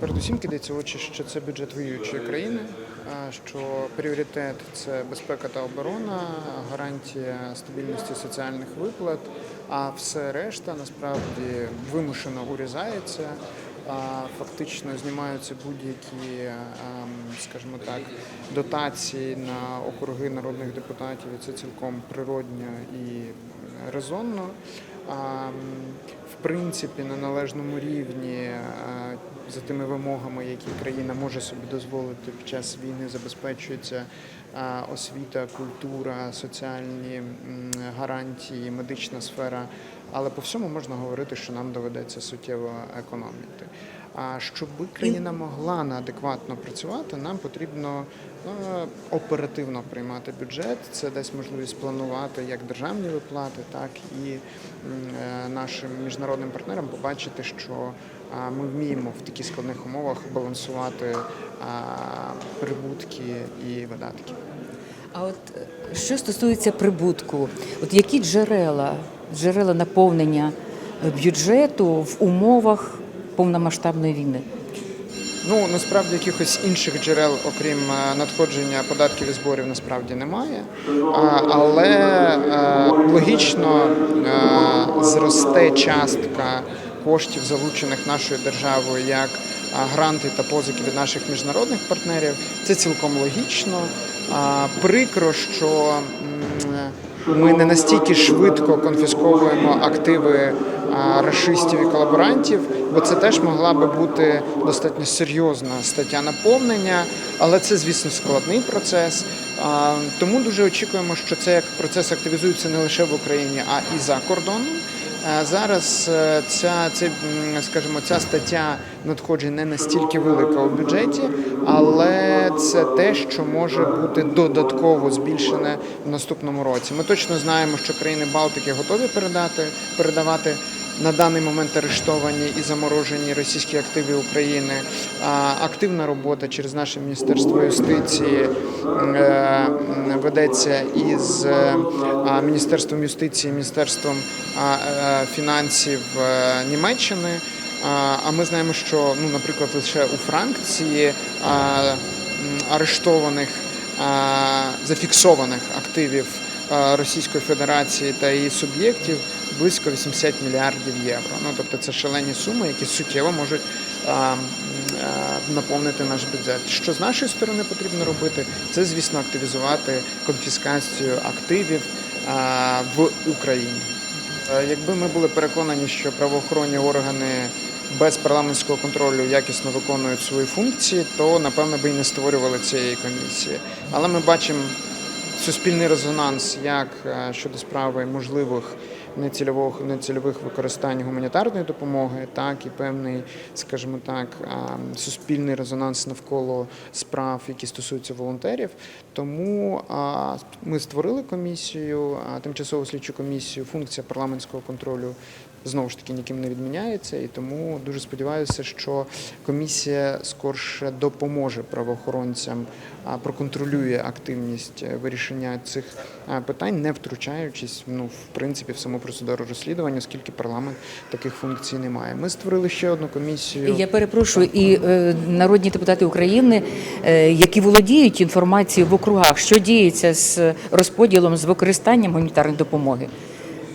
передусім кидається очі, що це бюджет воюючої країни, що пріоритет це безпека та оборона, гарантія стабільності соціальних виплат, а все решта насправді вимушено урізається. Фактично знімаються будь-які, скажімо так, дотації на округи народних депутатів, і це цілком природньо і резонно. В принципі, на належному рівні е, за тими вимогами, які країна може собі дозволити під час війни, забезпечується е, освіта, культура, соціальні гарантії, медична сфера. Але по всьому можна говорити, що нам доведеться суттєво економити. А щоб країна могла на адекватно працювати, нам потрібно е, оперативно приймати бюджет. Це дасть можливість планувати як державні виплати, так і е, нашим міжнародним партнерам побачити, що ми вміємо в таких складних умовах балансувати прибутки і видатки. А от е, що стосується прибутку, от які джерела, джерела наповнення е, бюджету в умовах повномасштабної війни? Ну насправді якихось інших джерел, окрім е, надходження податків і зборів, насправді немає. Але е, логічно зросте частка коштів, залучених нашою державою як гранти та позики від наших міжнародних партнерів. Це цілком логічно. Прикро, що ми не настільки швидко конфісковуємо активи расистів рашистів і колаборантів, бо це теж могла би бути достатньо серйозна стаття наповнення, але це, звісно, складний процес. Тому дуже очікуємо, що цей процес активізується не лише в Україні, а і за кордоном. Зараз е, ця, це, скажімо, ця стаття надходжень не настільки велика у бюджеті, але це те, що може бути додатково збільшене в наступному році. Ми точно знаємо, що країни Балтики готові передати передавати. На даний момент арештовані і заморожені російські активи України. Активна робота через наше міністерство юстиції е, ведеться із е, міністерством юстиції, міністерством е, фінансів Німеччини. А ми знаємо, що ну, наприклад, лише у Франції арештованих зафіксованих активів Російської Федерації та її суб'єктів близько 80 мільярдів євро. Ну тобто це шалені суми, які суттєво можуть а, а, наповнити наш бюджет. Що з нашої сторони потрібно робити, це звісно активізувати конфіскацію активів а, в Україні. Якби ми були переконані, що правоохоронні органи без парламентського контролю якісно виконують свої функції, то напевно би і не створювали цієї комісії. Але ми бачимо суспільний резонанс як щодо справи можливих нецільових нецільових використань гуманітарної допомоги, так і певний, скажімо так, суспільний резонанс навколо справ, які стосуються волонтерів. Тому ми створили комісію, тимчасову слідчу комісію. Функція парламентського контролю знову ж таки ніким не відміняється, і тому дуже сподіваюся, що комісія скорше допоможе правоохоронцям, проконтролює активність е, вирішення цих питань, не втручаючись ну, в принципі в саму процедуру розслідування, оскільки парламент таких функцій не має. Ми створили ще одну комісію. Я перепрошую, і е, народні депутати України, е, які володіють інформацією в округах, що діється з розподілом з використанням гуманітарної допомоги.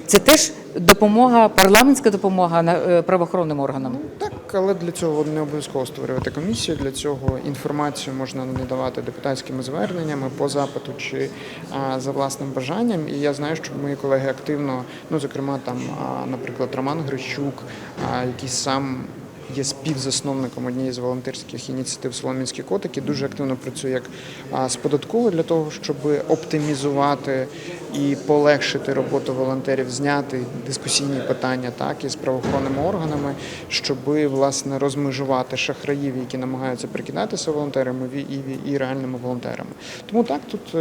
Це теж допомога, парламентська допомога е, правоохоронним органам. Так, але для цього не обов'язково створювати комісію. Для цього інформацію можна надавати депутатськими зверненнями по запиту чи а, за власним бажанням. І я знаю, що мої колеги активно, ну зокрема, там, а, наприклад, Роман Грищук, а, який сам. Є співзасновником однієї з волонтерських ініціатив Соломінські котики. Дуже активно працює як з податковою для того, щоб оптимізувати і полегшити роботу волонтерів, зняти дискусійні питання так із правоохоронними органами, щоб власне розмежувати шахраїв, які намагаються прикидатися волонтерами і, і, і реальними волонтерами. Тому так тут.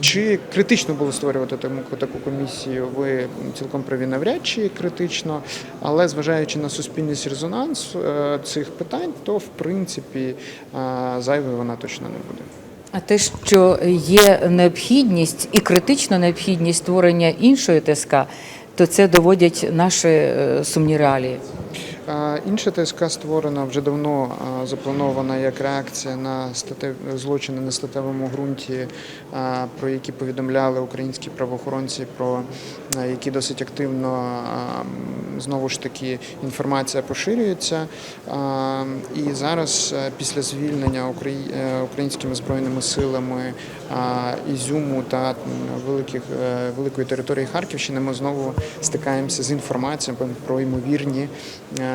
Чи критично було створювати таку комісію? Ви цілком праві навряд чи критично, але зважаючи на суспільність резонанс е, цих питань, то в принципі е, зайвою вона точно не буде. А те, що є необхідність і критична необхідність створення іншої ТСК, то це доводять наші е, сумні реалії. Інша ТСК створена вже давно запланована як реакція на статев... злочини на статевому ґрунті, про які повідомляли українські правоохоронці, про які досить активно знову ж таки інформація поширюється. І зараз, після звільнення е, українськими збройними силами Ізюму та великих е, великої території Харківщини, ми знову стикаємося з інформацією про ймовірні е,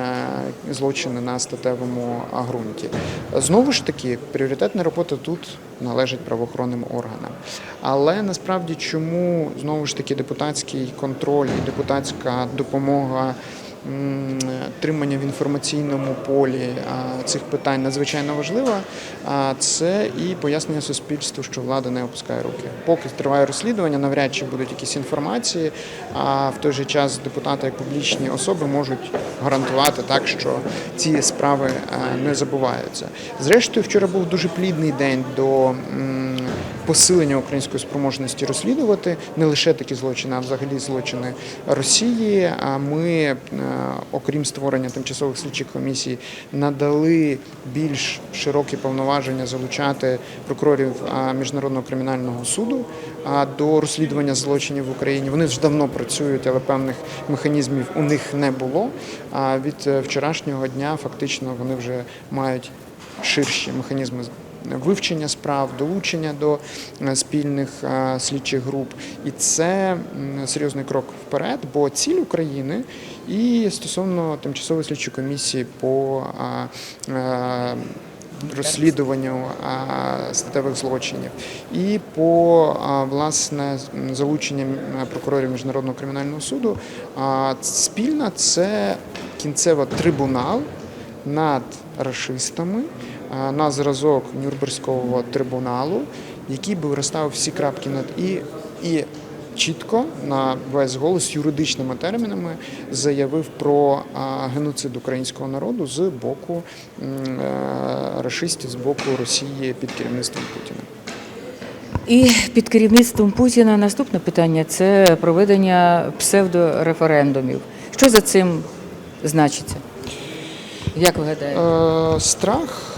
злочини на статевому ґрунті. Знову ж таки, пріоритетна робота тут належить правоохоронним органам. Але насправді чому знову ж таки депутатський контроль і депутатська допомога тримання в інформаційному полі цих питань надзвичайно важлива. А це і пояснення суспільству, що влада не опускає руки. Поки триває розслідування, навряд чи будуть якісь інформації. А в той же час депутати, як публічні особи, можуть гарантувати так, що ці справи не забуваються. Зрештою, вчора був дуже плідний день до. Посилення української спроможності розслідувати не лише такі злочини, а взагалі злочини Росії. А ми, е, окрім створення тимчасових слідчих комісій, надали більш широкі повноваження залучати прокурорів міжнародного кримінального суду до розслідування злочинів в Україні. Вони вже давно працюють, але певних механізмів у них не було. А від е, вчорашнього дня фактично вони вже мають ширші механізми вивчення справ, долучення до е, спільних е, слідчих груп. І це серйозний крок вперед, бо ціль України і стосовно тимчасової слідчої комісії по е, розслідуванню статевих злочинів і по власне залученням прокурорів міжнародного кримінального суду. Спільна це кінцево трибунал над расистами на зразок Нюрнберзького трибуналу, який би розставив всі крапки над і, і чітко на весь голос юридичними термінами заявив про геноцид українського народу з боку е, з боку Росії під керівництвом Путіна. І під керівництвом Путіна наступне питання це проведення псевдореферендумів. Що за цим значиться? Як ви гадаєте? Е, Страх, е,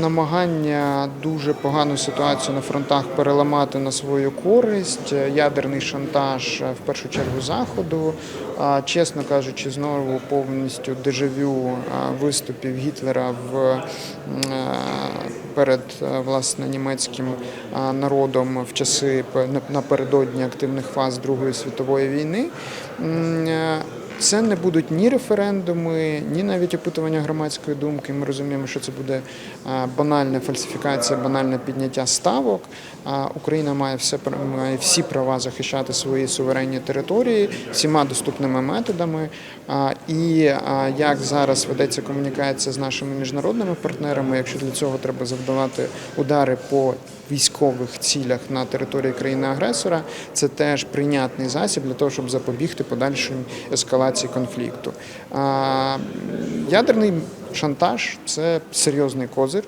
намагання дуже погану ситуацію на фронтах переламати на свою користь, е, ядерний шантаж е, в першу чергу заходу. Чесно кажучи, знову повністю дежавю е, виступів Гітлера в е, перед е, власне німецьким е, народом в часи напередодні активних фаз Другої світової війни. Е, це не будуть ні референдуми, ні навіть опитування громадської думки. Ми розуміємо, що це буде банальна фальсифікація, банальне підняття ставок. Україна має все має всі права захищати свої суверенні території всіма доступними методами. І як зараз ведеться комунікація з нашими міжнародними партнерами, якщо для цього треба завдавати удари по військових цілях на території країни-агресора, це теж прийнятний засіб для того, щоб запобігти подальшій ескалації конфлікту. Ядерний шантаж це серйозний козир.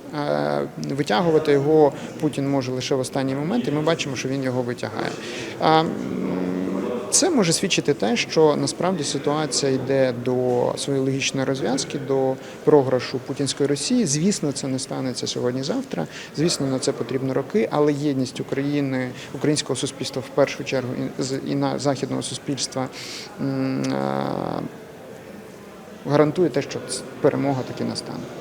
Витягувати його Путін може лише в останній момент, і ми бачимо, що він його витягає. Це може свідчити те, що насправді ситуація йде до своєї логічної розв'язки, до програшу путінської Росії. Звісно, це не станеться сьогодні-завтра. Звісно, на це потрібно роки, але єдність України, українського суспільства в першу чергу і на західного суспільства гарантує те, що перемога таки настане.